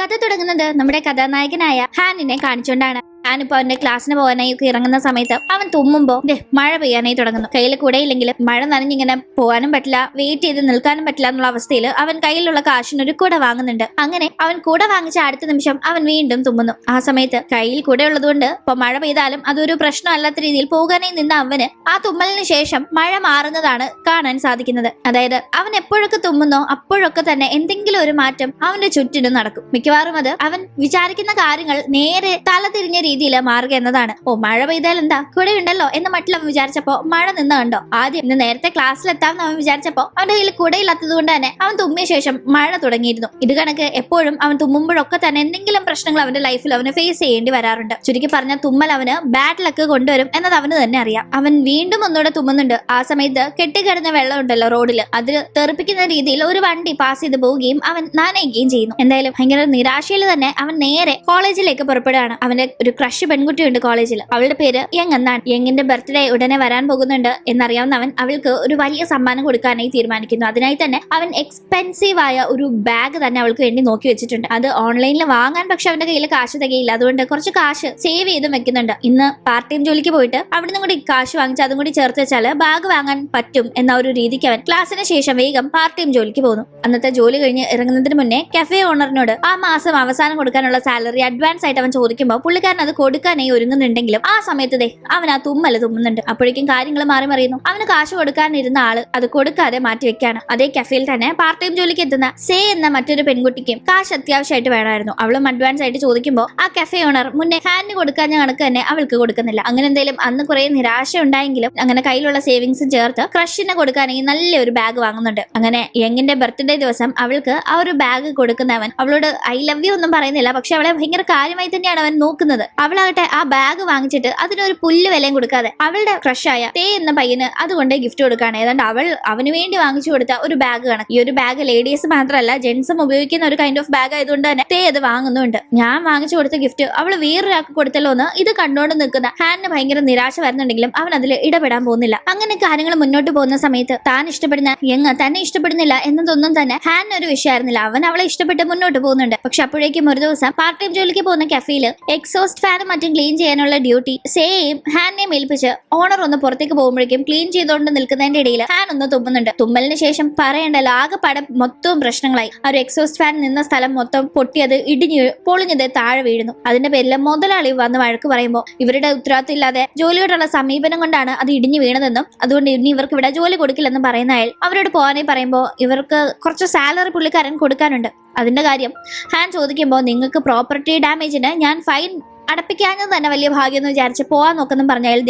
കഥ തുടങ്ങുന്നത് നമ്മുടെ കഥാനായകനായ ഹാനിനെ കാണിച്ചുകൊണ്ടാണ്. ഹാനിപ്പോ അവന്റെ ക്ലാസ്സിന് പോകാനായി ഒക്കെ ഇറങ്ങുന്ന സമയത്ത് അവൻ തുമ്മുമ്പോ ദേ മഴ പെയ്യാനായി തുടങ്ങുന്നു. കയ്യിൽ കൂടെയില്ലെങ്കിൽ മഴ നനഞ്ഞിങ്ങനെ പോകാനും പറ്റില്ല വെയിറ്റ് ചെയ്ത് നിൽക്കാനും പറ്റില്ല എന്നുള്ള അവസ്ഥയിൽ അവൻ കയ്യിലുള്ള കാശിന് ഒരു കുട വാങ്ങുന്നുണ്ട്. അങ്ങനെ അവൻ കൂടെ വാങ്ങിച്ച അടുത്ത നിമിഷം അവൻ വീണ്ടും തുമ്മുന്നു. ആ സമയത്ത് കയ്യിൽ കൂടെ ഉള്ളതുകൊണ്ട് ഇപ്പൊ മഴ പെയ്താലും അതൊരു പ്രശ്നമല്ലാത്ത രീതിയിൽ പോകാനായി നിന്ന അവന് ആ തുമ്മലിന് ശേഷം മഴ മാറുന്നതാണ് കാണാൻ സാധിക്കുന്നത്. അതായത് അവൻ എപ്പോഴൊക്കെ തുമ്മുന്നോ അപ്പോഴൊക്കെ തന്നെ എന്തെങ്കിലും ഒരു മാറ്റം അവന്റെ ചുറ്റിനും നടക്കും. മിക്കവാറും അത് അവൻ വിചാരിക്കുന്ന കാര്യങ്ങൾ നേരെ തല തിരിഞ്ഞ രീതിയിൽ മാറുക എന്നതാണ്. ഓ മഴ പെയ്താൽ എന്താ? കൂടെ ഉണ്ടല്ലോ എന്ന് മറ്റുള്ള അവൻ വിചാരിച്ചപ്പോ മഴ നിന്ന് കണ്ടോ? ആദ്യം ഇന്ന് നേരത്തെ ക്ലാസ്സിലെത്താമെന്ന് അവൻ വിചാരിച്ചപ്പോ അവന്റെ കയ്യിൽ കുടയില്ലാത്തത് കൊണ്ട് തന്നെ അവൻ തുമ്മിയ ശേഷം മഴ തുടങ്ങിയിരുന്നു. ഇത് കണക്ക് എപ്പോഴും അവൻ തുമ്മുമ്പോഴൊക്കെ തന്നെ എന്തെങ്കിലും പ്രശ്നങ്ങൾ അവന്റെ ലൈഫിൽ അവന് ഫേസ് ചെയ്യേണ്ടി വരാറുണ്ട്. ചുരുക്കി പറഞ്ഞ തുമ്മൽ അവന് ബാഡ് ലക്ക് കൊണ്ടുവരും എന്നത് അവന് തന്നെ അറിയാം. അവൻ വീണ്ടും ഒന്നുകൂടെ തുമ്മുന്നുണ്ട്. ആ സമയത്ത് കെട്ടിക്കിടന്ന വെള്ളം ഉണ്ടല്ലോ റോഡിൽ അത് തെറിപ്പിക്കുന്ന രീതിയിൽ ഒരു വണ്ടി പാസ് ചെയ്ത് പോവുകയും അവൻ നനയുകയും ചെയ്യുന്നു. എന്തായാലും ഭയങ്കര നിരാശയിൽ തന്നെ അവൻ നേരെ കോളേജിലേക്ക് പുറപ്പെടുകയാണ്. അവന്റെ ഒരു ക്രഷ് പെൺകുട്ടിയുണ്ട് കോളേജിൽ അവളുടെ പേര് യങ് എന്നാണ്. യങ്ങിന്റെ ബർത്ത്ഡേ ഉടനെ വരാൻ പോകുന്നുണ്ട് എന്നറിയാവുന്നവൻ അവൾക്ക് ഒരു വലിയ സമ്മാനം കൊടുക്കാനായി തീരുമാനിക്കുന്നു. അതിനായി തന്നെ അവൻ എക്സ്പെൻസീവ് ആയ ഒരു ബാഗ് തന്നെ അവൾക്ക് വേണ്ടി നോക്കി വെച്ചിട്ടുണ്ട്. അത് ഓൺലൈനിൽ വാങ്ങാൻ പക്ഷെ അവന്റെ കയ്യിൽ കാശ് തികയില്ല. അതുകൊണ്ട് കുറച്ച് കാശ് സേവ് ചെയ്ത് വെക്കുന്നുണ്ട്. ഇന്ന് പാർട്ട് ടൈം ജോലിക്ക് പോയിട്ട് അവിടുന്ന് കൂടി കാശ് വാങ്ങിച്ച് അതും കൂടി ചേർത്ത് വെച്ചാൽ ബാഗ് വാങ്ങാൻ പറ്റും എന്ന ഒരു രീതിക്ക് അവൻ ക്ലാസ്സിന് ശേഷം വേഗം പാർട്ട് ടൈം ജോലിക്ക് പോകുന്നു. അന്നത്തെ ജോലി കഴിഞ്ഞ് ഇറങ്ങുന്നതിന് മുന്നേ കഫേ ഓണറിനോട് ആ മാസം അവസാനം കൊടുക്കാനുള്ള സാലറി അഡ്വാൻസ് ആയിട്ട് അവൻ ചോദിക്കുമ്പോൾ പുള്ളിക്കാരൻ അത് കൊടുക്കാനായി ഒരുങ്ങുന്നുണ്ടെങ്കിലും ആ സമയത്ത് ദേ അവൻ ആ തുമ്മൽ തുമ്മുന്നുണ്ട്. അപ്പോഴേക്കും കാര്യങ്ങൾ മാറി മറിയുന്നു. അവന് കാശ് കൊടുക്കാനിരുന്ന ആൾ അത് കൊടുക്കാതെ മാറ്റി വെക്കാണ്. അതേ കഫേയിൽ തന്നെ പാർട്ട് ടൈം ജോലിക്ക് എത്തുന്ന സേ എന്ന മറ്റൊരു പെൺകുട്ടിക്കും കാശ് അത്യാവശ്യമായിട്ട് വേണമായിരുന്നു. അവളും അഡ്വാൻസ് ആയിട്ട് ചോദിക്കുമ്പോൾ ആ കഫേ ഓണർ മുന്നേ ഹാൻഡിന് കൊടുക്കാഞ്ഞ കണക്ക് തന്നെ അവൾക്ക് കൊടുക്കുന്നില്ല. അങ്ങനെ എന്തെങ്കിലും അന്ന് കുറെ നിരാശ ഉണ്ടായെങ്കിലും അങ്ങനെ കയ്യിലുള്ള സേവിങ്സും ചേർത്ത് ക്രഷിനെ കൊടുക്കാനെങ്കിൽ നല്ലൊരു ബാഗ് വാങ്ങുന്നുണ്ട്. അങ്ങനെ യങ്ങിന്റെ ബർത്ത്ഡേ ദിവസം അവൾക്ക് ആ ഒരു ബാഗ് കൊടുക്കുന്നവൻ അവളോട് ഐ ലവ് യു ഒന്നും പറയുന്നില്ല. പക്ഷെ അവളെ ഭയങ്കര കാര്യമായി തന്നെയാണ് അവൻ നോക്കുന്നത്. അവളാകട്ടെ ആ ബാഗ് വാങ്ങിച്ചിട്ട് അതിനൊരു പുല്ല് വിലയും കൊടുക്കാതെ അവളുടെ ക്രഷായ തേ എന്ന പയ്യന് അതുകൊണ്ട് ഗിഫ്റ്റ് കൊടുക്കുകയാണ് ഏതാണ്ട് അവൾ അവന് വേണ്ടി വാങ്ങിച്ചു കൊടുത്ത ഒരു ബാഗ് കണക്ക് ഈ ഒരു ബാഗ് ലേഡീസ് മാത്രമല്ല ജെന്റ്സും ഉപയോഗിക്കുന്ന ഒരു കൈൻഡ് ഓഫ് ബാഗ് ആയതുകൊണ്ട് തന്നെ തേ അത് വാങ്ങുന്നുണ്ട്. ഞാൻ വാങ്ങിച്ചു കൊടുത്ത ഗിഫ്റ്റ് അവൾ വേറൊരാൾക്ക് കൊടുത്തല്ലോ എന്ന് ഇത് കണ്ടുകൊണ്ട് നിൽക്കുന്ന ഹാനിന് ഭയങ്കര നിരാശ വരുന്നുണ്ടെങ്കിലും അവൻ അതിൽ ഇടപെടാൻ പോകുന്നില്ല. അങ്ങനെ കാര്യങ്ങൾ മുന്നോട്ട് പോകുന്ന സമയത്ത് താൻ ഇഷ്ടപ്പെടുന്ന യങ് തന്നെ ഇഷ്ടപ്പെടുന്നില്ല എന്നതൊന്നും തന്നെ ഹാനിന് ഒരു വിഷയമായിരുന്നില്ല. അവൻ അവളെ ഇഷ്ടപ്പെട്ട് മുന്നോട്ട് പോകുന്നുണ്ട്. പക്ഷെ അപ്പോഴേക്കും ഒരു ദിവസം പാർട്ട് ടൈം ജോലിക്ക് പോകുന്ന കഫേയിൽ എക്സോസ്റ്റ് ഫാനും മറ്റും ക്ലീൻ ചെയ്യാനുള്ള ഡ്യൂട്ടി സെയിം ഹാനെയും ഏൽപ്പിച്ച് ഓണർ ഒന്ന് പുറത്തേക്ക് പോകുമ്പോഴേക്കും ക്ലീൻ ചെയ്തുകൊണ്ട് നിൽക്കുന്നതിന്റെ ഇടയിൽ ഹാൻ ഒന്ന് തുമ്മുന്നുണ്ട്. തുമ്മലിന് ശേഷം പറയണ്ടല്ലോ ആകെ പടം മൊത്തവും പ്രശ്നങ്ങളായി. ആ ഒരു എക്സോസ്റ്റ് ഫാൻ നിന്ന സ്ഥലം മൊത്തം പൊട്ടിയത് ഇടിഞ്ഞ് പൊളിഞ്ഞത് താഴെ വീഴുന്നു. അതിന്റെ പേരിൽ മുതലാളി വന്ന് വഴക്ക് പറയുമ്പോൾ ഇവരുടെ ഉത്തരവാദിത്തം ഇല്ലാതെ ജോലിയോടുള്ള സമീപനം കൊണ്ടാണ് അത് ഇടിഞ്ഞു വീണതെന്നും അതുകൊണ്ട് ഇനി ഇവർക്ക് ഇവിടെ ജോലി കൊടുക്കില്ലെന്നും പറയുന്ന അയാൾ അവരോട് പോകാനായി പറയുമ്പോൾ ഇവർക്ക് കുറച്ച് സാലറി പുള്ളിക്കാരൻ കൊടുക്കാനുണ്ട്. അതിന്റെ കാര്യം ഹാൻ ചോദിക്കുമ്പോൾ നിങ്ങൾക്ക് പ്രോപ്പർട്ടി ഡാമേജിന് ഞാൻ ഫൈൻ അടപ്പിക്കാഞ്ഞത് തന്നെ വലിയ ഭാഗ്യം എന്ന് വിചാരിച്ച് പോവാൻ നോക്കുന്നു പറഞ്ഞ അയാൾ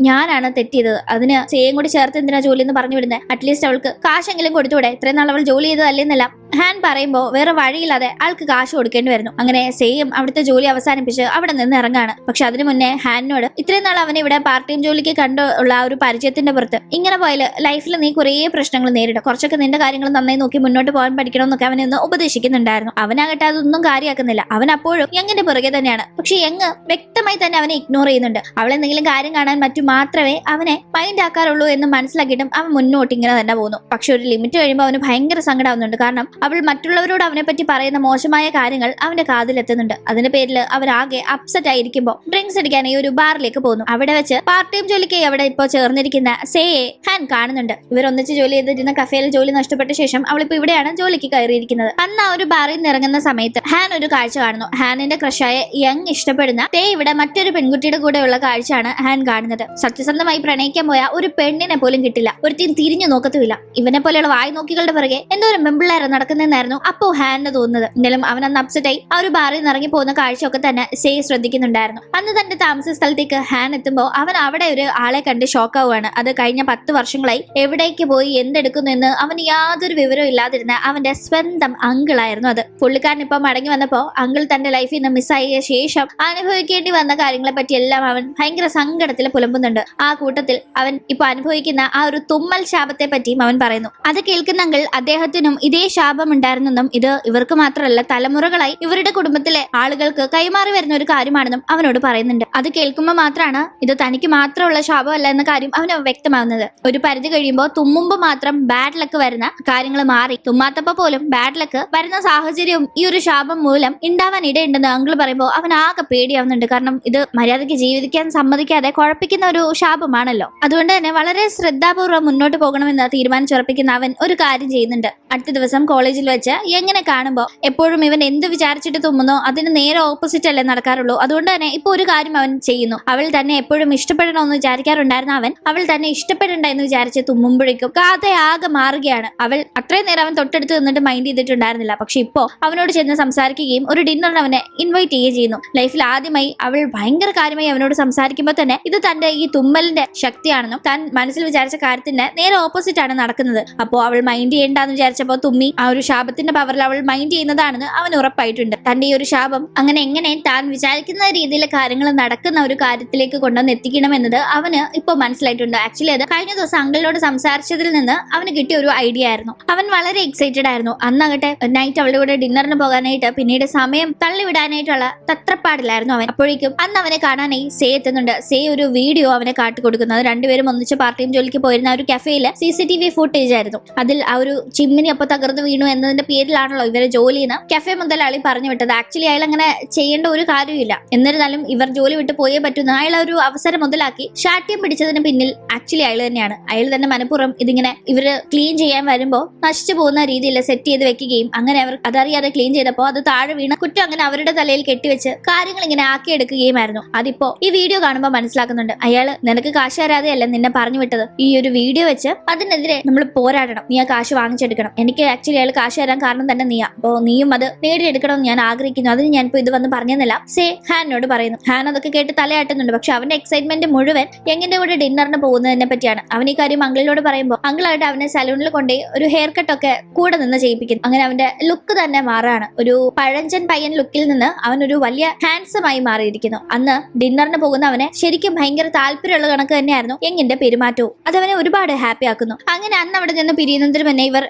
ഞാനാണ് തെറ്റിയത്. അതിന് സേയും കൂടി ചേർത്ത് എന്തിനാ ജോലി എന്ന് പറഞ്ഞു വിടുന്നത് അറ്റ്ലീസ്റ്റ് അവൾക്ക് കാശെങ്കിലും കൊടുത്തൂടെ ഇത്രയും നാൾ അവൾ ജോലി ചെയ്തതല്ലെന്നല്ല ഹാൻ പറയുമ്പോൾ വേറെ വഴിയില്ലാതെ ആൾക്ക് കാശ് കൊടുക്കേണ്ടി വരുന്നു. അങ്ങനെ സെയിം അവിടുത്തെ ജോലി അവസാനിപ്പിച്ച് അവിടെ നിന്ന് ഇറങ്ങാണ്. പക്ഷെ അതിനു മുന്നേ ഹാനിനോട് ഇത്രയും നാൾ അവനെ ഇവിടെ പാർട്ട് ടൈം ജോലിക്ക് കണ്ടു ഉള്ള ഒരു പരിചയത്തിന്റെ പുറത്ത് ഇങ്ങനെ പോയാൽ ലൈഫിൽ നീ കുറേ പ്രശ്നങ്ങൾ നേരിടും. കുറച്ചൊക്കെ നിന്റെ കാര്യങ്ങൾ നന്നായി നോക്കി മുന്നോട്ട് പോകാൻ പഠിക്കണമെന്നൊക്കെ അവനെ ഒന്ന് ഉപദേശിക്കുന്നുണ്ടായിരുന്നു. അവനാകട്ടെ അതൊന്നും കാര്യമാക്കുന്നില്ല. അവൻ അപ്പോഴും യങ്ങിന്റെ പുറകെ തന്നെയാണ്. പക്ഷെ യങ് വ്യക്തമായി തന്നെ അവനെ ഇഗ്നോർ ചെയ്യുന്നുണ്ട്. അവളെന്തെങ്കിലും കാര്യം കാണാൻ മറ്റു മാത്രമേ അവനെ മൈൻഡ് ആക്കാറുള്ളൂ എന്ന് മനസ്സിലാക്കിയിട്ടും അവൻ മുന്നോട്ട് ഇങ്ങനെ തന്നെ പോകുന്നു. പക്ഷെ ഒരു ലിമിറ്റ് കഴിയുമ്പോൾ അവന് ഭയങ്കര സങ്കടമാവുന്നുണ്ട് കാരണം അവൾ മറ്റുള്ളവരോട് അവനെ പറ്റി പറയുന്ന മോശമായ കാര്യങ്ങൾ അവന്റെ കാതിലെത്തുന്നുണ്ട്. അതിന്റെ പേരിൽ അവൻ ആകെ അപ്സെറ്റ് ആയിരിക്കുമ്പോൾ ഡ്രിങ്ക്സ് അടിക്കാനായി ഒരു ബാറിലേക്ക് പോകുന്നു. അവിടെ വെച്ച് പാർട്ട് ടൈം ജോലിക്ക് അവിടെ ഇപ്പോൾ ചേർന്നിരിക്കുന്ന സേയെ ഹാൻ കാണുന്നുണ്ട്. ഇവർ ഒന്നിച്ച് ജോലി ചെയ്തിരുന്ന കഫേയിൽ ജോലി നഷ്ടപ്പെട്ട ശേഷം അവളിപ്പോ ഇവിടെയാണ് ജോലിക്ക് കയറിയിരിക്കുന്നത്. അന്ന് ആ ഒരു ബാറിൽ നിന്ന് ഇറങ്ങുന്ന സമയത്ത് ഹാൻ ഒരു കാഴ്ച കാണുന്നു. ഹാനിന്റെ ക്രഷായ യങ് ഇഷ്ടപ്പെടുന്ന തേ ഇവിടെ മറ്റൊരു പെൺകുട്ടിയുടെ കൂടെയുള്ള കാഴ്ചയാണ് ഹാൻ കാണുന്നത്. സത്യസന്ധമായി പ്രണയിക്കാൻ പോയ ഒരു പെണ്ണിനെ പോലും കിട്ടില്ല. ഒരു തിരിഞ്ഞു നോക്കത്തുമില്ല. ഇവനെ പോലെയുള്ള വായ് നോക്കികളുടെ പിറകെ എന്തോ ഒരു മെമ്പിള്ളേരെ നടക്കുന്നതെന്നായിരുന്നു അപ്പോ ഹാനിന് തോന്നുന്നത്. എന്തായാലും അവൻ അന്ന് അപ്സെറ്റ് ആയി. ആ ഒരു ബാറിൽ നിന്ന് ഇറങ്ങി പോകുന്ന കാഴ്ചയൊക്കെ തന്നെ സേ ശ്രദ്ധിക്കുന്നുണ്ടായിരുന്നു. അന്ന് തന്റെ താമസ സ്ഥലത്തേക്ക് ഹാൻ എത്തുമ്പോൾ അവൻ അവിടെ ഒരു ആളെ കണ്ട് ഷോക്ക് ആവുകയാണ്. അത് കഴിഞ്ഞ പത്ത് വർഷങ്ങളായി എവിടേക്ക് പോയി എന്തെടുക്കുന്നു എന്ന് അവന് യാതൊരു വിവരവും ഇല്ലാതിരുന്ന അവന്റെ സ്വന്തം അങ്കിളായിരുന്നു അത്. പുള്ളിക്കാരൻ ഇപ്പൊ മടങ്ങി വന്നപ്പോ അങ്കിൾ തന്റെ ലൈഫിൽ നിന്ന് മിസ്സായ ശേഷം അനുഭവിക്കേണ്ടി വന്ന കാര്യങ്ങളെ പറ്റി എല്ലാം അവൻ ഭയങ്കര സങ്കടത്തിൽ പുലമ്പുന്നുണ്ട്. ആ കൂട്ടത്തിൽ അവൻ ഇപ്പൊ അനുഭവിക്കുന്ന ആ ഒരു തുമ്മൽ ശാപത്തെ പറ്റിയും അവൻ പറയുന്നു. അത് കേൾക്കുന്നെങ്കിൽ അദ്ദേഹത്തിനും ഇതേ ശാപം ഉണ്ടായിരുന്നെന്നും ഇത് ഇവർക്ക് മാത്രമല്ല തലമുറകളായി ഇവരുടെ കുടുംബത്തിലെ ആളുകൾക്ക് കൈമാറി വരുന്ന ഒരു കാര്യമാണെന്നും അവനോട് പറയുന്നുണ്ട്. അത് കേൾക്കുമ്പോൾ മാത്രമാണ് ഇത് തനിക്ക് മാത്രമുള്ള ശാപമല്ല എന്ന കാര്യം അവന് വ്യക്തമാകുന്നത്. ഒരു പരിധി കഴിയുമ്പോൾ തുമ്മുമ്പോൾ മാത്രം ബാഡ് ലക്ക് വരുന്ന കാര്യങ്ങൾ മാറി. തുമ്മാത്തപ്പോ പോലും ബാഡ് ലക്ക് വരുന്ന സാഹചര്യവും ഈ ഒരു ശാപം മൂലം ഉണ്ടാവാൻ ഇടയുണ്ടെന്ന് അങ്കിൾ പറയുമ്പോൾ അവൻ ആകെ പേടിയാവുന്നുണ്ട്. കാരണം ഇത് മര്യാദയ്ക്ക് ജീവിക്കാൻ സമ്മതിക്കാതെ കുഴപ്പിക്കുന്ന ഒരു ശാപമാണല്ലോ. അതുകൊണ്ട് തന്നെ വളരെ ശ്രദ്ധാപൂർവം മുന്നോട്ട് പോകണമെന്ന് തീരുമാനിച്ചുറപ്പിക്കുന്ന അവൻ ഒരു കാര്യം ചെയ്യുന്നുണ്ട്. അടുത്ത ദിവസം കോളേജിൽ വെച്ച് എങ്ങനെ കാണുമ്പോൾ എപ്പോഴും ഇവൻ എന്ത് വിചാരിച്ചിട്ട് തുമ്മുന്നോ അതിന് നേരെ ഓപ്പോസിറ്റ് അല്ലേ നടക്കാറുള്ളൂ. അതുകൊണ്ട് തന്നെ ഇപ്പൊ ഒരു കാര്യം അവൻ ചെയ്യുന്നു. അവൾ തന്നെ എപ്പോഴും ഇഷ്ടപ്പെടണമെന്ന് വിചാരിക്കാറുണ്ടായിരുന്ന അവൻ അവൾ തന്നെ ഇഷ്ടപ്പെടണ്ട എന്ന് വിചാരിച്ച് തുമ്മുമ്പോഴേക്കും കാതെ ആകെ മാറുകയാണ്. അവൾ അത്രയും നേരം അവൻ തൊട്ടടുത്ത് നിന്നിട്ട് മൈൻഡ് ചെയ്തിട്ടുണ്ടായിരുന്നില്ല. പക്ഷെ ഇപ്പോ അവനോട് ചെന്ന് സംസാരിക്കുകയും ഒരു ഡിന്നറിന് അവനെ ഇൻവൈറ്റ് ചെയ്യുകയും ചെയ്യുന്നു. ലൈഫിൽ ആദ്യമായി അവൾ ഭയങ്കര കാര്യമായി അവനോട് സംസാരിക്കുമ്പോൾ തന്നെ ഇത് തന്റെ ഈ തുമ്മലിന്റെ ശക്തിയാണെന്നും താൻ മനസ്സിൽ വിചാരിച്ച കാര്യത്തിന്റെ നേരെ ഓപ്പോസിറ്റ് ആണ് നടക്കുന്നത്. അപ്പോൾ അവൾ മൈൻഡ് ചെയ്യേണ്ടെന്ന് വിചാരിച്ചപ്പോൾ തുമ്മി ആ ശാപത്തിന്റെ പവറിൽ അവൾ മൈൻഡ് ചെയ്യുന്നതാണെന്ന് അവൻ ഉറപ്പായിട്ടുണ്ട്. തന്റെ ഈ ഒരു ശാപം അങ്ങനെ എങ്ങനെ താൻ വിചാരിക്കുന്ന രീതിയിൽ കാര്യങ്ങൾ നടക്കുന്ന ഒരു കാര്യത്തിലേക്ക് കൊണ്ടുവന്ന് എത്തിക്കണം എന്നത് അവന് ഇപ്പൊ മനസ്സിലായിട്ടുണ്ട്. ആക്ച്വലി അത് കഴിഞ്ഞ ദിവസം അങ്കിളിനോട് സംസാരിച്ചതിൽ നിന്ന് അവന് കിട്ടിയ ഒരു ഐഡിയ ആയിരുന്നു. അവൻ വളരെ എക്സൈറ്റഡ് ആയിരുന്നു. അന്നാകട്ടെ നൈറ്റ് അവളുടെ കൂടെ ഡിന്നറിന് പോകാനായിട്ട് പിന്നീട് സമയം തള്ളിവിടാനായിട്ടുള്ള തത്രപ്പാടിലായിരുന്നു അവൻ. അപ്പോഴേക്കും അന്ന് അവനെ കാണാനായി സേ എത്തുന്നുണ്ട്. സേ ഒരു വീഡിയോ അവനെ കാട്ടിക്കൊടുക്കുന്നത് രണ്ടുപേരും ഒന്നിച്ച് പാർട്ടിയും ജോലിക്ക് പോയിരുന്ന ഒരു കഫേയിൽ C C T V footage ആയിരുന്നു. അതിൽ ആ ഒരു ചിമ്മിനി അപ്പൊ തകർന്നു വീണു എന്നതിന്റെ പേരിലാണല്ലോ ഇവരെ ജോലി ചെയ്യുന്ന കഫേ മുതലാളി പറഞ്ഞു വിട്ടത്. ആക്ച്വലി അയാൾ അങ്ങനെ ചെയ്യേണ്ട ഒരു കാര്യമില്ല എന്നിരുന്നാലും ഇവർ ജോലി വിട്ട് പോയേ പറ്റുന്ന അയാൾ ഒരു അവസരം മുതലാക്കി ശാഠ്യം പിടിച്ചതിന് പിന്നിൽ ആക്ച്വലി അയാൾ തന്നെയാണ്. അയാൾ തന്നെ മനഃപൂർവം ഇതിങ്ങനെ ഇവർ ക്ലീൻ ചെയ്യാൻ വരുമ്പോൾ നശിച്ചു പോകുന്ന രീതിയിൽ സെറ്റ് ചെയ്ത് വെക്കുകയും അങ്ങനെ അവർ അതറിയാതെ ക്ലീൻ ചെയ്തപ്പോൾ അത് താഴെ വീണ കുറ്റം അങ്ങനെ അവരുടെ തലയിൽ കെട്ടിവെച്ച് കാര്യങ്ങൾ ഇങ്ങനെ ആക്കിയെടുക്കുകയുമായിരുന്നു. അതിപ്പോ ഈ വീഡിയോ കാണുമ്പോൾ മനസ്സിലാക്കുന്നുണ്ട്. അയാൾ നിനക്ക് കാശ് തരാതെയല്ല നിന്നെ പറഞ്ഞു വിട്ടത്. ഈ ഒരു വീഡിയോ വെച്ച് അതിനെതിരെ നമ്മൾ പോരാടണം. നീ ആ കാശ് വാങ്ങിച്ചെടുക്കണം. എനിക്ക് ആക്ച്വലി അയാൾ കാശ് തരാൻ കാരണം തന്നെ നീയാ. അപ്പോ നീയും അത് നേടിയെടുക്കണമെന്ന് ഞാൻ ആഗ്രഹിക്കുന്നു. അതിന് ഞാൻ ഇപ്പൊ ഇത് വന്ന് പറഞ്ഞെന്നില്ല. സേ ഹാനോട് പറയുന്നു. ഹാൻ അതൊക്കെ കേട്ട് തലയാട്ടുന്നുണ്ട്. പക്ഷെ അവന്റെ എക്സൈറ്റ്മെന്റ് മുഴുവൻ എങ്ങനെ കൂടെ ഡിന്നറിന് പോകുന്നതിനെ പറ്റിയാണ്. അവൻ ഈ കാര്യം അങ്കിളിനോട് പറയുമ്പോൾ അങ്കിളായിട്ട് അവനെ സലൂണിൽ കൊണ്ടുപോയി ഒരു ഹെയർ കട്ട് ഒക്കെ കൂടെ നിന്ന് ചെയ്യിപ്പിക്കുന്നു. അങ്ങനെ അവന്റെ ലുക്ക് തന്നെ മാറാണ്. ഒരു പഴഞ്ചൻ പയ്യൻ ലുക്കിൽ നിന്ന് അവൻ ഒരു വലിയ ഹാൻസം ആയി മാറിയിരിക്കുന്നു. അന്ന് ഡിന്നറിന് പോകുന്ന അവനെ ശരിക്കും ഭയങ്കര താല്പര്യമുള്ള കണക്ക് തന്നെയായിരുന്നു യങ്ങിന്റെ പെരുമാറ്റവും. അവനെ ഒരുപാട് ഹാപ്പി ആക്കുന്നു. അങ്ങനെ അന്ന് അവിടെ നിന്ന് പിരിയുന്നതിന് മുന്നേ ഇവർ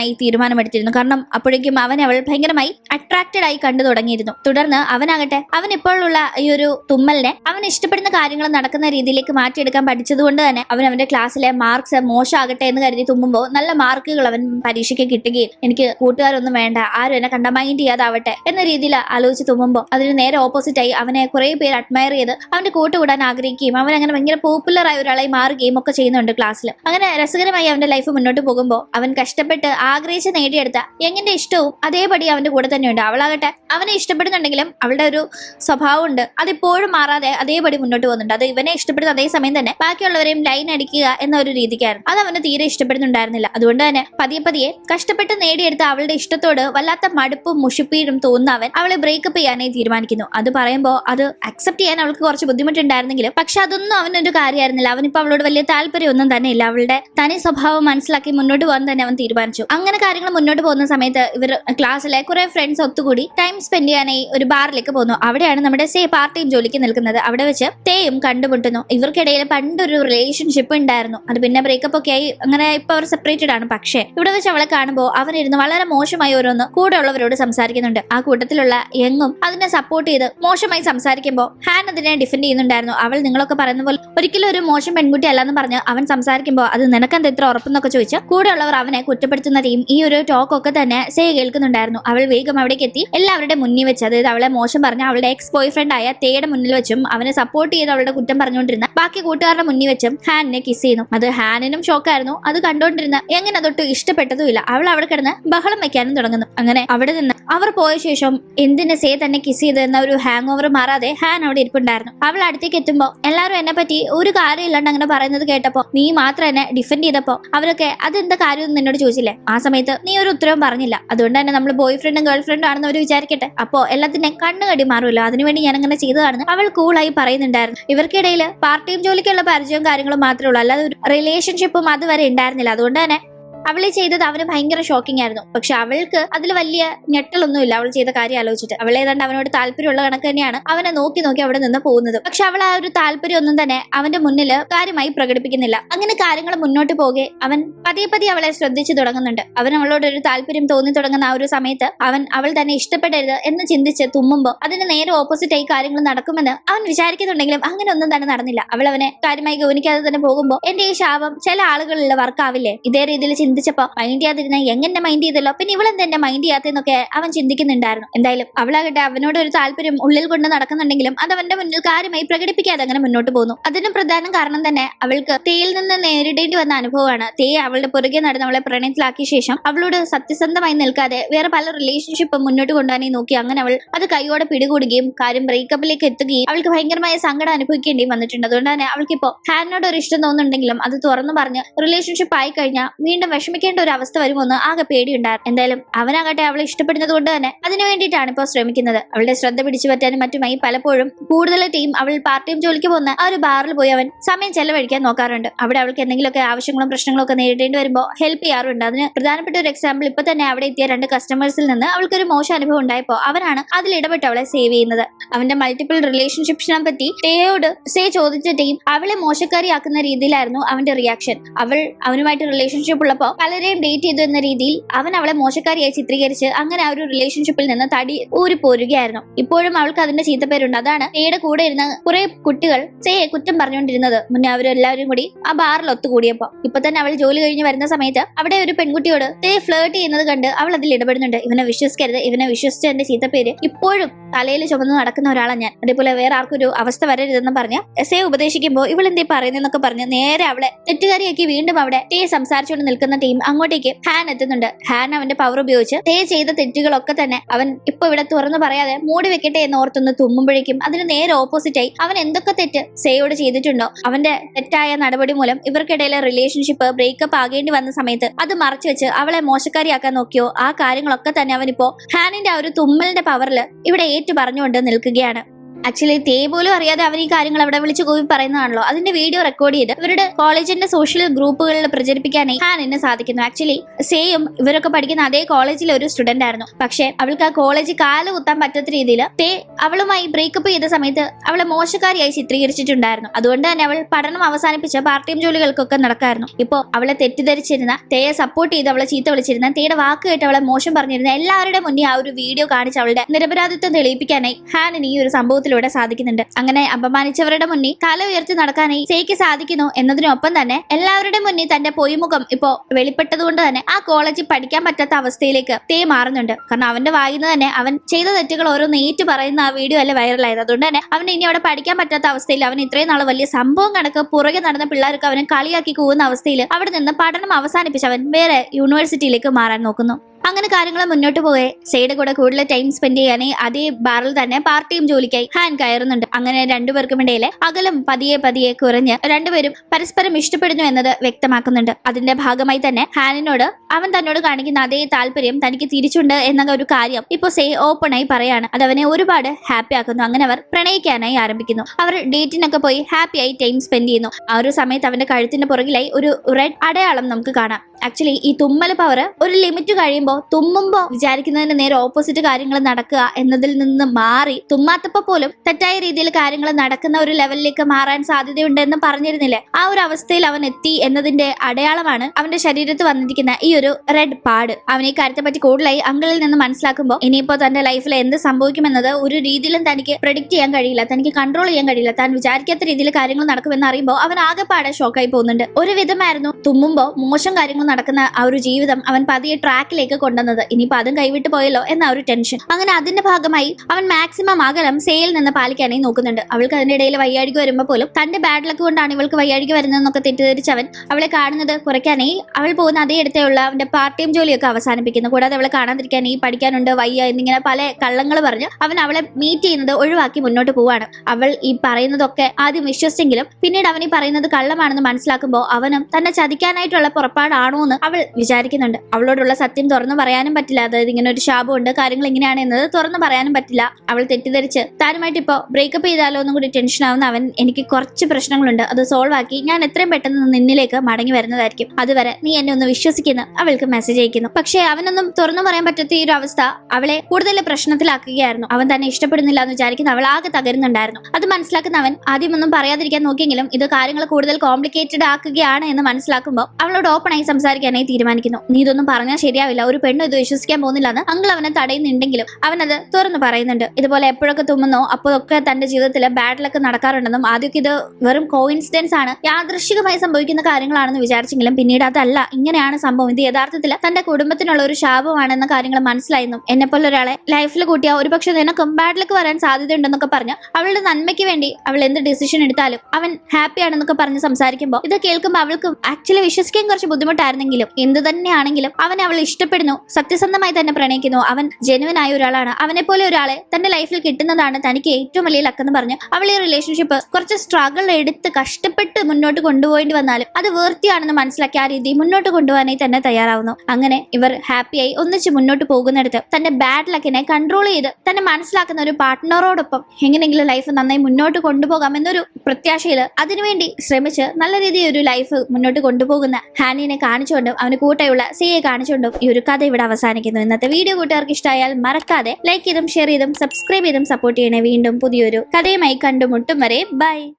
റിലേഷൻഷിപ്പിലാവാനായി തീരുമാനമെടുത്തിരുന്നു കാരണം അപ്പോഴേക്കും അവൻ അവൾ ഭയങ്കരമായി അട്രാക്റ്റഡ് ആയി കണ്ടു തുടങ്ങിയിരുന്നു. തുടർന്ന് അവനാകട്ടെ അവൻ ഇപ്പോഴുള്ള ഈ ഒരു തുമ്മലിനെ അവൻ ഇഷ്ടപ്പെടുന്ന കാര്യങ്ങൾ നടക്കുന്ന രീതിയിലേക്ക് മാറ്റിയെടുക്കാൻ പഠിച്ചതുകൊണ്ട് തന്നെ അവൻ അവന്റെ ക്ലാസ്സിലെ മാർക്സ് മോശമാകട്ടെ എന്ന് കരുതി തുമ്മുമ്പോൾ നല്ല മാർക്കുകൾ അവൻ പരീക്ഷയ്ക്ക് കിട്ടുകയും എനിക്ക് കൂട്ടുകാരൊന്നും വേണ്ട ആരും എന്നെ കണ്ട മൈൻഡ് ചെയ്യാതാവട്ടെ എന്ന രീതിയിൽ ആലോചിച്ച് തുമ്മുമ്പോൾ അതിന് നേരെ ഓപ്പോസിറ്റ് ആയി അവനെ കുറെ പേര് അഡ്മയർ ചെയ്ത് അവന്റെ കൂട്ടുകൂടാൻ ആഗ്രഹിക്കുകയും അവൻ അങ്ങനെ ഭയങ്കര പോപ്പുലർ ആയ ഒരാളായി മാറുകയും ഒക്കെ ചെയ്യുന്നുണ്ട് ക്ലാസ്സിൽ അങ്ങനെ രസകരമായി അവന്റെ ലൈഫ് മുന്നോട്ട് പോകുമ്പോൾ അവൻ കഷ്ടപ്പെട്ട് ആഗ്രഹിച്ച് നേടിയെടുത്ത യങ്ങിന്റെ ഇഷ്ടവും അതേപടി അവന്റെ കൂടെ തന്നെയുണ്ട് അവളാകട്ടെ അവനെ ഇഷ്ടപ്പെടുന്നുണ്ടെങ്കിലും അവളുടെ ഒരു സ്വഭാവമുണ്ട് അതിപ്പോഴും മാറാതെ അതേപടി മുന്നോട്ട് പോകുന്നുണ്ട്. അത് ഇവനെ ഇഷ്ടപ്പെടുന്ന അതേ സമയം തന്നെ ബാക്കിയുള്ളവരെയും ലൈൻ അടിക്കുക എന്ന ഒരു രീതിക്കായിരുന്നു. അത് അവന് തീരെ ഇഷ്ടപ്പെടുന്നുണ്ടായിരുന്നില്ല. അതുകൊണ്ട് തന്നെ പതിയെ പതിയെ കഷ്ടപ്പെട്ട് നേടിയെടുത്ത അവളുടെ ഇഷ്ടത്തോട് വല്ലാത്ത മടുപ്പും മുഷിപ്പീടും തോന്നുന്ന അവൻ അവളെ ബ്രേക്കപ്പ് ചെയ്യാനായി തീരുമാനിക്കുന്നു. അത് പറയുമ്പോൾ അത് അക്സെപ്റ്റ് ചെയ്യാൻ അവൾക്ക് കുറച്ച് ബുദ്ധിമുട്ടുണ്ടായിരുന്നെങ്കിലും പക്ഷെ അതൊന്നും അവനൊരു കാര്യമായിരുന്നില്ല. അവനിപ്പോ അവളോട് വലിയ താല്പര്യമൊന്നും തന്നെ ഇല്ല. അവളുടെ തനി സ്വഭാവം മനസ്സിലാക്കി മുന്നോട്ട് പോകാൻ തന്നെ അവൻ തീരുമാനിച്ചു. അങ്ങനെ കാര്യങ്ങൾ മുന്നോട്ട് പോകുന്ന സമയത്ത് ഇവർ ക്ലാസ്സിലെ കുറെ ഫ്രണ്ട്സ് ഒത്തുകൂടി ടൈം സ്പെൻഡ് ചെയ്യാനായി ഒരു ബാറിലേക്ക് പോകുന്നു. അവിടെയാണ് നമ്മുടെ സേ പാർട്ട് ടൈം ജോലിക്ക് നിൽക്കുന്നത്. അവിടെ വെച്ച് തേയും കണ്ടുമുട്ടുന്നു. ഇവർക്കിടയിൽ പണ്ടൊരു റിലേഷൻഷിപ്പ് ഉണ്ടായിരുന്നു. അത് പിന്നെ ബ്രേക്കപ്പ് ഒക്കെ ആയി അങ്ങനെ ഇപ്പൊ അവർ സെപ്പറേറ്റഡ് ആണ്. പക്ഷേ ഇവിടെ വെച്ച് അവളെ കാണുമ്പോൾ അവനിരുന്ന് വളരെ മോശമായി ഓരോന്ന് കൂടെ ഉള്ളവരോട് സംസാരിക്കുന്നുണ്ട്. ആ കൂട്ടത്തിലുള്ള യങ്ങും അതിനെ സപ്പോർട്ട് ചെയ്ത് മോശമായി സംസാരിക്കുമ്പോൾ ഹാൻ അതിനെ ഡിഫെൻഡ് ചെയ്യുന്നുണ്ടായിരുന്നു. അവൾ നിങ്ങളൊക്കെ പറയുന്ന പോലെ ഒരിക്കലും ഒരു മോശം പെൺകുട്ടി അല്ലെന്ന് പറഞ്ഞ് അവൻ സംസാരിക്കുമ്പോൾ അത് നിനക്കെന്ത് ഇത്ര ഉറപ്പെന്നൊക്കെ ചോദിച്ച് കൂടെയുള്ളവർ അവനെ കുറ്റപ്പെടുത്തുന്ന ടീം ഈ ഒരു ടോക്ക് ഒക്കെ തന്നെ സേ കേൾക്കുന്നുണ്ടായിരുന്നു. അവൾ വേഗം അവിടേക്ക് എത്തി. എല്ലാവരുടെ മുന്നിൽ വെച്ച് അതായത് അവളെ മോശം പറഞ്ഞ അവളുടെ എക്സ് ബോയ് ഫ്രണ്ട് ആയ തേയുടെ മുന്നിൽ വെച്ചും അവനെ സപ്പോർട്ട് ചെയ്ത് അവളുടെ കുറ്റം പറഞ്ഞുകൊണ്ടിരുന്ന ബാക്കി കൂട്ടുകാരുടെ മുന്നിൽ വെച്ചും ഹാനിനെ കിസ് ചെയ്യുന്നു. അത് ഹാനിനും ഷോക്കായിരുന്നു അത് കണ്ടുകൊണ്ടിരുന്ന എങ്ങനെ തൊട്ട് ഇഷ്ടപ്പെട്ടതുമില്ല. അവൾ അവിടെ കിടന്ന് ബഹളം വെക്കാനും തുടങ്ങുന്നു. അങ്ങനെ അവിടെ നിന്ന് അവർ പോയ ശേഷം എന്തിനെ സേ തന്നെ കിസ് ചെയ്ത് എന്ന ഒരു ഹാങ് ഓവർ മാറാതെ ഹാൻ അവിടെ ഇരിപ്പുണ്ടായിരുന്നു. അവൾ അടുത്തേക്ക് എത്തുമ്പോൾ എല്ലാവരും എന്നെ പറ്റി ഒരു കാര്യം ഇല്ലാണ്ട് അങ്ങനെ പറയുന്നത് കേട്ടപ്പോ നീ മാത്രം എന്നെ ഡിഫെൻഡ് ചെയ്തപ്പോ അവരൊക്കെ അതെന്താ കാര്യം? നിന്നോട് ചോദിച്ചില്ലേ. ആ സമയത്ത് നീ ഒരു ഉത്തരവും പറഞ്ഞില്ല. അതുകൊണ്ട് തന്നെ നമ്മൾ ബോയ് ഫ്രണ്ടും ഗേൾ ഫ്രണ്ടും ആണെന്ന് അവർ വിചാരിക്കട്ടെ. അപ്പോ എല്ലാത്തിനെ കണ്ണുകടി മാറുമല്ലോ അതിനുവേണ്ടി ഞാൻ അങ്ങനെ ചെയ്തതാണെന്ന് അവൾ കൂളായി പറയുന്നുണ്ടായിരുന്നു. ഇവർക്കിടയിൽ പാർട്ടിയും ജോലിക്കുള്ള പരിചയവും കാര്യങ്ങളും മാത്രമേ ഉള്ളൂ. അല്ലാതെ ഒരു റിലേഷൻഷിപ്പും അതുവരെ ഉണ്ടായിരുന്നില്ല. അതുകൊണ്ട് തന്നെ അവൾ ചെയ്തത് അവന് ഭയങ്കര ഷോക്കിംഗ് ആയിരുന്നു. പക്ഷെ അവൾക്ക് അതിൽ വലിയ ഞെട്ടലൊന്നുമില്ല അവൾ ചെയ്ത കാര്യം ആലോചിച്ചിട്ട്. അവൾ ഏതാണ്ട് അവനോട് താല്പര്യമുള്ള കണക്ക് തന്നെയാണ് അവനെ നോക്കി നോക്കി അവിടെ നിന്ന് പോകുന്നത്. പക്ഷെ അവൾ ആ ഒരു താല്പര്യം ഒന്നും തന്നെ അവന്റെ മുന്നിൽ കാര്യമായി പ്രകടിപ്പിക്കുന്നില്ല. അങ്ങനെ കാര്യങ്ങൾ മുന്നോട്ട് പോകെ അവൻ പതിയെ പതിയെ അവളെ ശ്രദ്ധിച്ചു തുടങ്ങുന്നുണ്ട്. അവൻ അവളോട് ഒരു താല്പര്യം തോന്നി തുടങ്ങുന്ന ആ ഒരു സമയത്ത് അവൻ അവൾ തന്നെ ഇഷ്ടപ്പെടരുത് എന്ന് ചിന്തിച്ച് തുമ്മുമ്പോൾ അതിന് നേരെ ഓപ്പോസിറ്റ് ആയി കാര്യങ്ങൾ നടക്കുമെന്ന് അവൻ വിചാരിക്കുന്നുണ്ടെങ്കിലും അങ്ങനെ ഒന്നും തന്നെ നടന്നില്ല. അവൾ അവനെ കാര്യമായി ഗൗനിക്കാതെ തന്നെ പോകുമ്പോൾ എന്റെ ഈ ശാപം ചില ആളുകളിൽ വർക്കാവില്ലേ ഇതേ രീതിയിൽ ചിന്തിച്ചപ്പോ മൈൻഡ് ചെയ്യാതിരുന്ന എങ്ങനെ മൈൻഡ് ചെയ്തല്ലോ? പിന്നെ ഇവളെന്താ എന്നെ മൈൻഡ് ചെയ്യാത്തെന്നൊക്കെ അവൻ ചിന്തിക്കുന്നുണ്ടായിരുന്നു. എന്തായാലും അവളാകട്ടെ അവനോട് ഒരു താല്പര്യം ഉള്ളിൽ കൊണ്ട് നടക്കുന്നുണ്ടെങ്കിലും അത് അവന്റെ മുന്നിൽ കാര്യമായി പ്രകടിപ്പിക്കാതെ അങ്ങനെ മുന്നോട്ട് പോകുന്നു അതിന് പ്രധാന കാരണം തന്നെ അവൾക്ക് തേയിൽ നിന്ന് നേരിടേണ്ടി വന്ന അനുഭവമാണ്. തേ അവളുടെ പുറകെ നടന്ന് അവളെ പ്രണയത്തിലാക്കിയ ശേഷം അവളോട് സത്യസന്ധമായി നിൽക്കാതെ വേറെ പല റിലേഷൻഷിപ്പും മുന്നോട്ട് കൊണ്ടുപോകാനേ നോക്കി അങ്ങനെ അവൾ അത് കൈയോടെ പിടികൂടുകയും കാര്യം ബ്രേക്കപ്പിലേക്ക് എത്തുകയും അവൾക്ക് ഭയങ്കരമായ സങ്കടം അനുഭവിക്കേണ്ടിയും വന്നിട്ടുണ്ട്. അതുകൊണ്ട് തന്നെ അവൾക്ക് ഇപ്പോ ഹാനോട് ഒരു ഇഷ്ടം തോന്നുന്നുണ്ടെങ്കിലും അത് തുറന്നു പറഞ്ഞ് റിലേഷൻഷിപ്പ് ആയി കഴിഞ്ഞാൽ വീണ്ടും വിഷമിക്കേണ്ട ഒരു അവസ്ഥ വരുമെന്ന് ആകെ പേടിയുണ്ടായിരുന്നു. എന്തായാലും അവനാകട്ടെ അവളെ ഇഷ്ടപ്പെടുന്നത് കൊണ്ട് തന്നെ അതിനു വേണ്ടിയിട്ടാണ് ഇപ്പോൾ ശ്രമിക്കുന്നത്. അവളുടെ ശ്രദ്ധ പിടിച്ചു പറ്റാനും മറ്റുമായി പലപ്പോഴും കൂടുതൽ ടീം അവൾ പാർട്ട് ടൈം ജോലിക്ക് പോകുന്ന ആ ഒരു ബാറിൽ പോയി അവൻ സമയം ചെലവഴിക്കാൻ നോക്കാറുണ്ട്. അവിടെ അവൾക്ക് എന്തെങ്കിലുമൊക്കെ ആവശ്യങ്ങളും പ്രശ്നങ്ങളും ഒക്കെ നേരിടേണ്ടി വരുമ്പോൾ ഹെൽപ്പ് ചെയ്യാറുണ്ട്. അതിന് പ്രധാനപ്പെട്ട ഒരു എക്സാമ്പിൾ ഇപ്പൊ തന്നെ അവിടെ എത്തിയ രണ്ട് കസ്റ്റമേഴ്സിൽ നിന്ന് അവൾക്ക് ഒരു മോശം അനുഭവം ഉണ്ടായപ്പോൾ അവനാണ് അതിൽ ഇടപെട്ട് അവളെ സേവ് ചെയ്യുന്നത്. അവന്റെ മൾട്ടിപ്പിൾ റിലേഷൻഷിപ്സിനെ പറ്റി തേയോട് സേ ചോദിച്ച ടീം അവളെ മോശക്കാരിയാക്കുന്ന രീതിയിലായിരുന്നു അവന്റെ റിയാക്ഷൻ അവൾ അവനുമായിട്ട് റിലേഷൻഷിപ്പ് ഉള്ളപ്പോൾ പലരെയും ഡേറ്റ് ചെയ്തു എന്ന രീതിയിൽ അവൻ അവളെ മോശക്കാരിയായി ചിത്രീകരിച്ച് അങ്ങനെ ആ ഒരു റിലേഷൻഷിപ്പിൽ നിന്ന് തടി ഊരി പോരുകയായിരുന്നു. ഇപ്പോഴും അവൾക്ക് അതിന്റെ ചീത്തപ്പേരുണ്ട്. അതാണ് തേയുടെ കൂടെ ഇരുന്ന കുറെ കുട്ടികൾ സേയെ കുറ്റം പറഞ്ഞുകൊണ്ടിരുന്നത്. മുന്നേ അവരെല്ലാവരും കൂടി ആ ബാറിൽ ഒത്തുകൂടിയപ്പോ. ഇപ്പൊ തന്നെ അവൾ ജോലി കഴിഞ്ഞ് വരുന്ന സമയത്ത് അവിടെ ഒരു പെൺകുട്ടിയോട് തേ ഫ്ലേർട്ട് ചെയ്യുന്നത് കണ്ട് അവൾ അതിൽ ഇടപെടുന്നുണ്ട്. ഇവനെ വിശ്വസിക്കരുത്. ഇവനെ വിശ്വസിച്ച എന്റെ ചീത്തപ്പേര് ഇപ്പോഴും തലയിൽ ചുമന്ന് നടക്കുന്ന ഒരാളാണ് ഞാൻ. അതേപോലെ വേറെ ആർക്കും ഒരു അവസ്ഥ വരരുതെന്ന് പറഞ്ഞ് എസ് എ ഉപദേശിക്കുമ്പോൾ ഇവൾ എന്തേ പറയുന്നതെന്നൊക്കെ പറഞ്ഞ് നേരെ അവളെ തെറ്റുകാരിയാക്കി വീണ്ടും അവിടെ തേ സംസാരിച്ചുകൊണ്ട് നിൽക്കുന്ന ടീം അങ്ങോട്ടേക്ക് ഹാൻ എത്തുന്നുണ്ട്. ഹാൻ അവന്റെ പവർ ഉപയോഗിച്ച് തേ ചെയ്ത തെറ്റുകളൊക്കെ തന്നെ അവൻ ഇപ്പൊ ഇവിടെ തുറന്നു പറയാതെ മൂടി വെക്കട്ടെ എന്ന് ഓർത്തൊന്ന് തുമ്മുമ്പോഴേക്കും അതിന് നേരെ ഓപ്പോസിറ്റ് ആയി അവൻ എന്തൊക്കെ തെറ്റ് സേയോട് ചെയ്തിട്ടുണ്ടോ? അവന്റെ തെറ്റായ നടപടി മൂലം ഇവർക്കിടയിലെ റിലേഷൻഷിപ്പ് ബ്രേക്കപ്പ് ആകേണ്ടി വന്ന സമയത്ത് അത് മറച്ചു വെച്ച് അവളെ മോശക്കാരിയാക്കാൻ നോക്കിയോ? ആ കാര്യങ്ങളൊക്കെ തന്നെ അവനിപ്പോ ഹാനിന്റെ ആ ഒരു തുമ്മലിന്റെ പവറിൽ ഇവിടെ ഏറ്റു പറഞ്ഞുകൊണ്ട് നിൽക്കുകയാണ്. ആക്ച്വലി തേ പോലും അറിയാതെ അവർ ഈ കാര്യങ്ങൾ അവിടെ വിളിച്ച് കൂവി പറയുന്നതാണല്ലോ. അതിന്റെ വീഡിയോ റെക്കോർഡ് ചെയ്ത് ഇവരുടെ കോളേജിന്റെ സോഷ്യൽ ഗ്രൂപ്പുകളിൽ പ്രചരിപ്പിക്കാനായി ഹാനിന് സാധിക്കുന്നു. ആക്ച്വലി സേയും ഇവരൊക്കെ പഠിക്കുന്ന അതേ കോളേജിലെ ഒരു സ്റ്റുഡന്റ് ആയിരുന്നു. പക്ഷെ അവൾക്ക് ആ കോളേജ് കാൽ കുത്താൻ പറ്റാത്ത രീതിയിൽ തേ അവളുമായി ബ്രേക്കപ്പ് ചെയ്ത സമയത്ത് അവളെ മോശക്കാരിയായി ചിത്രീകരിച്ചിട്ടുണ്ടായിരുന്നു. അതുകൊണ്ട് തന്നെ അവൾ പഠനം അവസാനിപ്പിച്ച പാർട്ട് ടൈം ജോലികൾക്കൊക്കെ നടക്കായിരുന്നു. ഇപ്പോ അവളെ തെറ്റിദ്ധരിച്ചിരുന്ന തേയെ സപ്പോർട്ട് ചെയ്ത് അവളെ ചീത്ത വിളിച്ചിരുന്ന തേയുടെ വാക്ക് കേട്ട് അവളെ മോശം പറഞ്ഞിരുന്ന എല്ലാവരുടെ മുന്നേ ആ ഒരു വീഡിയോ കാണിച്ച് അവളുടെ നിരപരാധിത്വം തെളിയിപ്പിക്കാനായി ഹാനിന് ഈ ഒരു സംഭവത്തിലൂടെ സാധിക്കുന്നുണ്ട്. അങ്ങനെ അപമാനിച്ചവരുടെ മുന്നിൽ തല ഉയർത്തി നടക്കാനായി സേക്ക് സാധിക്കുന്നു എന്നതിനൊപ്പം തന്നെ എല്ലാവരുടെ മുന്നിൽ തന്റെ പൊയ്മുഖം ഇപ്പോ വെളിപ്പെട്ടതുകൊണ്ട് തന്നെ ആ കോളേജിൽ പഠിക്കാൻ പറ്റാത്ത അവസ്ഥയിലേക്ക് തേ മാറുന്നുണ്ട്. കാരണം അവന്റെ വായിന്ന് തന്നെ അവൻ ചെയ്ത തെറ്റുകൾ ഓരോന്ന് ഏറ്റു പറയുന്ന ആ വീഡിയോ അല്ലേ വൈറലായത്. അതുകൊണ്ട് തന്നെ അവൻ ഇനി അവിടെ പഠിക്കാൻ പറ്റാത്ത അവസ്ഥയിൽ അവൻ ഇത്രയും നാൾ വലിയ സംഭവം കണക്ക് പുറകെ നടന്ന പിള്ളേർക്ക് അവനെ കളിയാക്കി കൂവുന്ന അവസ്ഥയിൽ അവിടെ നിന്ന് പഠനം അവസാനിപ്പിച്ച് അവൻ വേറെ യൂണിവേഴ്സിറ്റിയിലേക്ക് മാറാൻ നോക്കുന്നു. അങ്ങനെ കാര്യങ്ങൾ മുന്നോട്ട് പോയെ. സൈഡ് കൂടെ കൂടുതൽ ടൈം സ്പെൻഡ് ചെയ്യാനായി അതേ ബാറിൽ തന്നെ പാർട്ട് ടൈം ജോലിക്കായി ഹാൻ കയറുന്നുണ്ട്. അങ്ങനെ രണ്ടുപേർക്കും ഇടയിലെ അകലം പതിയെ പതിയെ കുറഞ്ഞ് രണ്ടുപേരും പരസ്പരം ഇഷ്ടപ്പെടുന്നു എന്നത് വ്യക്തമാക്കുന്നുണ്ട്. അതിന്റെ ഭാഗമായി തന്നെ ഹാനിനോട് അവൻ തന്നോട് കാണിക്കുന്ന അതേ താല്പര്യം തനിക്ക് തിരിച്ചുണ്ട് എന്ന ഒരു കാര്യം ഇപ്പൊ സേ ഓപ്പൺ ആയി പറയാണ്. അത് അവനെ ഒരുപാട് ഹാപ്പി ആക്കുന്നു. അങ്ങനെ അവർ പ്രണയിക്കാനായി ആരംഭിക്കുന്നു. അവർ ഡേറ്റിനൊക്കെ പോയി ഹാപ്പിയായി ടൈം സ്പെൻഡ് ചെയ്യുന്നു. ആ ഒരു സമയത്ത് അവന്റെ കഴുത്തിന്റെ പുറകിലായി ഒരു റെഡ് അടയാളം നമുക്ക് കാണാം. ആക്ച്വലി ഈ തുമ്മൽ പവർ ഒരു ലിമിറ്റ് കഴിയുമ്പോൾ തുമ്മുമ്പോൾ വിചാരിക്കുന്നതിന് നേരെ ഓപ്പോസിറ്റ് കാര്യങ്ങൾ നടക്കുക എന്നതിൽ നിന്ന് മാറി തുമ്മാത്തപ്പോ പോലും തെറ്റായ രീതിയിൽ കാര്യങ്ങൾ നടക്കുന്ന ഒരു ലെവലിലേക്ക് മാറാൻ സാധ്യതയുണ്ട് എന്ന് പറഞ്ഞിരുന്നില്ലേ? ആ ഒരു അവസ്ഥയിൽ അവൻ എത്തി എന്നതിന്റെ അടയാളമാണ് അവന്റെ ശരീരത്ത് വന്നിരിക്കുന്ന ഈ ഒരു റെഡ് പാട്. അവൻ ഈ കാര്യത്തെ പറ്റി കൂടുതലായി അങ്കിളിൽ നിന്ന് മനസ്സിലാക്കുമ്പോൾ ഇനിയിപ്പോ തന്റെ ലൈഫിൽ എന്ത് സംഭവിക്കുമെന്നത് ഒരു രീതിയിലും തനിക്ക് പ്രഡിക്റ്റ് ചെയ്യാൻ കഴിയില്ല തനിക്ക് കൺട്രോൾ ചെയ്യാൻ കഴിയില്ല. താൻ വിചാരിക്കാത്ത രീതിയിൽ കാര്യങ്ങൾ നടക്കുമെന്ന് അറിയുമ്പോൾ അവൻ ആകെപ്പാടെ ഷോക്കായി പോകുന്നുണ്ട്. ഒരു വിധമായിരുന്നു തുമ്മുമ്പോൾ മോശം കാര്യങ്ങൾ നടക്കുന്ന ആ ഒരു ജീവിതം അവൻ പതിയെ ട്രാക്കിലേക്ക് കൊണ്ടുവന്നത്. ഇനിയിപ്പോ അതും കൈവിട്ട് പോയല്ലോ എന്ന ഒരു ടെൻഷൻ അങ്ങനെ അതിന്റെ ഭാഗമായി അവൻ മാക്സിമം അകലം സെയിൽ നിന്ന് പാലിക്കാനായി നോക്കുന്നുണ്ട്. അവൾക്ക് അതിന്റെ ഇടയിൽ വയ്യാഴിക വരുമ്പോൾ പോലും തന്റെ ബാഡ് ലക്ക് കൊണ്ടാണ് ഇവൾക്ക് വയ്യാഴിക വരുന്നതെന്നൊക്കെ തെറ്റിദ്ധരിച്ച് അവൻ അവളെ കാണുന്നത് കുറയ്ക്കാനായി അവൾ പോകുന്ന അതേ ഇടത്തെയുള്ള അവന്റെ പാർട്ട് ടൈം ജോലിയൊക്കെ അവസാനിപ്പിക്കുന്നു. കൂടാതെ അവളെ കാണാതിരിക്കാനായി പഠിക്കാനുണ്ട് വയ്യ എന്നിങ്ങനെ പല കള്ളങ്ങൾ പറഞ്ഞ് അവൻ അവളെ മീറ്റ് ചെയ്യുന്നത് ഒഴിവാക്കി മുന്നോട്ട് പോവാണ്. അവൾ ഈ പറയുന്നതൊക്കെ ആദ്യം വിശ്വസിച്ചെങ്കിലും പിന്നീട് അവൻ ഈ പറയുന്നത് കള്ളമാണെന്ന് മനസ്സിലാക്കുമ്പോൾ അവനും തന്നെ ചതിക്കാനായിട്ടുള്ള പുറപ്പാടാണോ എന്ന് അവൾ വിചാരിക്കുന്നുണ്ട്. അവളോടുള്ള സത്യം തുറന്നു തുറന്നു പറയാനും പറ്റില്ല. അതായത് ഇങ്ങനെ ഒരു ശാപമുണ്ട് കാര്യങ്ങൾ ഇങ്ങനെയാണ് എന്നത് തുറന്നു പറയാനും പറ്റില്ല. അവൾ തെറ്റിദ്ധരിച്ച് താനുമായിട്ട് ഇപ്പോൾ ബ്രേക്കപ്പ് ചെയ്താലോ ഒന്നും കൂടി ടെൻഷൻ ആവുന്ന അവൻ എനിക്ക് കുറച്ച് പ്രശ്നങ്ങളുണ്ട്. അത് സോൾവ് ആക്കി ഞാൻ എത്രയും പെട്ടെന്ന് നിന്നിലേക്ക് മടങ്ങി വരുന്നതായിരിക്കും. അതുവരെ നീ എന്നെ ഒന്ന് വിശ്വസിക്കുന്നു. അവൾക്ക് മെസ്സേജ് അയക്കുന്നു. പക്ഷേ അവനൊന്നും തുറന്നു പറയാൻ പറ്റാത്ത ഈ ഒരു അവസ്ഥ അവളെ കൂടുതൽ പ്രശ്നത്തിലാക്കുകയായിരുന്നു. അവൻ തന്നെ ഇഷ്ടപ്പെടുന്നില്ല എന്ന് വിചാരിക്കുന്ന അവൾ ആകെ തകരുന്നുണ്ടായിരുന്നു. അത് മനസ്സിലാക്കുന്ന അവൻ ആദ്യമൊന്നും പറയാതിരിക്കാൻ നോക്കിയെങ്കിലും ഇത് കാര്യങ്ങൾ കൂടുതൽ കോംപ്ലിക്കേറ്റഡ് ആക്കുകയാണ് എന്ന് മനസ്സിലാക്കുമ്പോൾ അവളോട് ഓപ്പൺ ആയി സംസാരിക്കാനായി തീരുമാനിക്കുന്നു. നീ ഇതൊന്നും പറഞ്ഞാൽ ശരിയാവില്ല. ഒരു പെണ്ണും ഇത് വിശ്വസിക്കാൻ പോകുന്നില്ലെന്ന് അങ്കിൾ അവനെ തടയുന്നുണ്ടെങ്കിലും അവനത് തുറന്നു പറയുന്നുണ്ട്. ഇതുപോലെ എപ്പോഴൊക്കെ തുമ്മുന്നോ അപ്പോഴൊക്കെ തന്റെ ജീവിതത്തിൽ ബാഡ് ലക്ക് നടക്കാറുണ്ടെന്നും ആദ്യമൊക്കെ ഇത് വെറും കോയിൻസിഡൻസ് ആണ്. യാദൃശികമായി സംഭവിക്കുന്ന കാര്യങ്ങളാണെന്ന് വിചാരിച്ചെങ്കിലും പിന്നീട് അതല്ല. ഇങ്ങനെയാണ് സംഭവം. ഇത് യഥാർത്ഥത്തിൽ തന്റെ കുടുംബത്തിനുള്ള ഒരു ശാപമാണെന്ന കാര്യങ്ങൾ മനസ്സിലായിരുന്നു എന്നെ പോലെ ഒരാളെ ലൈഫിൽ കൂട്ടിയ ഒരുപക്ഷെ നിനക്കും ബാഡ് ലക്ക് വരാൻ സാധ്യതയുണ്ടെന്നൊക്കെ പറഞ്ഞ് അവളുടെ നന്മയ്ക്ക് വേണ്ടി അവൾ എന്ത് ഡിസിഷൻ എടുത്താലും അവൻ ഹാപ്പിയാണെന്നൊക്കെ പറഞ്ഞ് സംസാരിക്കുമ്പോൾ ഇത് കേൾക്കുമ്പോൾ അവൾക്ക് ആക്ച്വലി വിശ്വസിക്കാൻ കുറച്ച് ബുദ്ധിമുട്ടായിരുന്നെങ്കിലും എന്ത് തന്നെയാണെങ്കിലും അവൻ അവൾ ഇഷ്ടപ്പെടുന്നു. സത്യസന്ധമായി തന്നെ പ്രണയിക്കുന്നു. അവൻ ജെനുവനായ ഒരാളാണ്. അവനെ പോലെ ഒരാളെ തന്റെ ലൈഫിൽ കിട്ടുന്നതാണ് തനിക്ക് ഏറ്റവും വലിയ ലക്കെന്ന് പറഞ്ഞു അവൾ ഈ റിലേഷൻഷിപ്പ് കുറച്ച് സ്ട്രഗിൾ എടുത്ത് കഷ്ടപ്പെട്ട് മുന്നോട്ട് കൊണ്ടുപോകേണ്ടി വന്നാലും അത് വേർത്തിയാണെന്ന് മനസ്സിലാക്കി ആ രീതി മുന്നോട്ട് കൊണ്ടുപോകാനായി തന്നെ തയ്യാറാവുന്നു. അങ്ങനെ ഇവർ ഹാപ്പിയായി ഒന്നിച്ച് മുന്നോട്ട് പോകുന്നിടത്ത് തന്റെ ബാഡ് ലക്കിനെ കൺട്രോൾ ചെയ്ത് തന്നെ മനസ്സിലാക്കുന്ന ഒരു പാർട്ട്ണറോടൊപ്പം എങ്ങനെയെങ്കിലും ലൈഫ് നന്നായി മുന്നോട്ട് കൊണ്ടുപോകാം എന്നൊരു പ്രത്യാശയിൽ അതിനുവേണ്ടി ശ്രമിച്ച് നല്ല രീതിയിൽ ഒരു ലൈഫ് മുന്നോട്ട് കൊണ്ടുപോകുന്ന ഹാനിനെ കാണിച്ചുകൊണ്ടും അവന് കൂടെയുള്ള സിയെ കാണിച്ചുകൊണ്ടും ഈ ഒരു കഥ ഇവിടെ അവസാനിക്കുന്നു. ഇന്നത്തെ വീഡിയോ കൂട്ടുകാർക്ക് ഇഷ്ടമായാൽ മറക്കാതെ ലൈക്ക് ചെയ്തും ഷെയർ ചെയ്തും സബ്സ്ക്രൈബ് ചെയ്തും സപ്പോർട്ട് ചെയ്യണേ. വീണ്ടും പുതിയൊരു കഥയുമായി കണ്ടുമുട്ടും വരെ. ബൈ